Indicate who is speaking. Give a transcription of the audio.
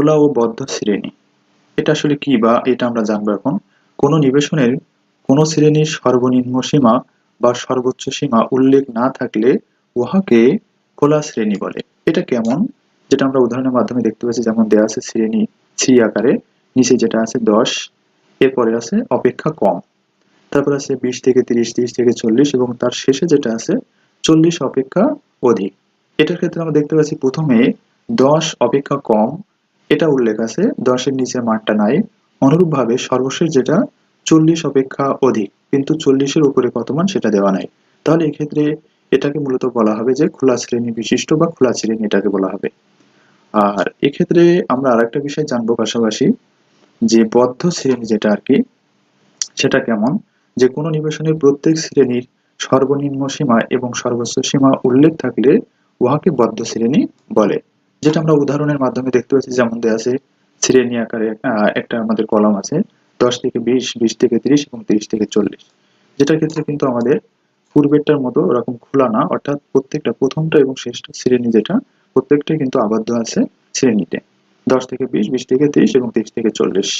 Speaker 1: খোলা ও বদ্ধ শ্রেণি। এটা আসলে কি বা এটা আমরা জানব এখন। কোনো নিবেশনের কোনো শ্রেণির সর্বনিম্ন সীমা বা সর্বোচ্চ সীমা উল্লেখ না থাকলে উহাকে খোলা শ্রেণি বলে। এটা কেমন? যেটা আমরা উদাহরণের মাধ্যমে দেখতে পাচ্ছি, যেমন দেওয়া আছে শ্রেণি সি আকারে, নিচে যেটা আছে দশ, এরপরে আছে অপেক্ষা কম। তারপর আছে বিশ থেকে তিরিশ তিরিশ থেকে চল্লিশ এবং তার শেষে যেটা আছে চল্লিশ অপেক্ষা অধিক। এটার ক্ষেত্রে আমরা দেখতে পাচ্ছি প্রথমে দশ অপেক্ষা কম এটা উল্লেখ আছে, দশের নিচে মানটা নাই। অনুরূপভাবে সর্বশেষ যেটা, চল্লিশ অপেক্ষা অধিক, কিন্তু চল্লিশের উপরে কত মান সেটা দেওয়া নাই। তাহলে এক্ষেত্রে এটাকে মূলত বলা হবে যে খোলা শ্রেণি বিশিষ্ট বা খোলা শ্রেণি এটাকে বলা হবে। আর এক্ষেত্রে আমরা আরেকটা বিষয় জানব পাশাপাশি, যে বদ্ধ শ্রেণি যেটা আর কি, সেটা কেমন? যে কোনো নিবেশনের প্রত্যেক শ্রেণির সর্বনিম্ন সীমা এবং সর্বোচ্চ সীমা উল্লেখ থাকলে উহাকে বদ্ধ শ্রেণি বলে। যেটা আমরা উদাহরণের মাধ্যমে দেখতে পাচ্ছি, যেমন দেওয়া আছে শ্রেণি আকারে একটা আমাদের কলাম আছে, দশ থেকে বিশ বিশ থেকে তিরিশ এবং তিরিশ থেকে চল্লিশ। যেটার ক্ষেত্রে কিন্তু আমাদের পূর্বেরটার মতো ওরকম খোলা না, অর্থাৎ প্রত্যেকটা প্রথমটা এবং শেষটা শ্রেণি যেটা, প্রত্যেকটাই কিন্তু আবদ্ধ আছে শ্রেণীতে দশ থেকে বিশ বিশ থেকে তিরিশ এবং তিরিশ থেকে চল্লিশ।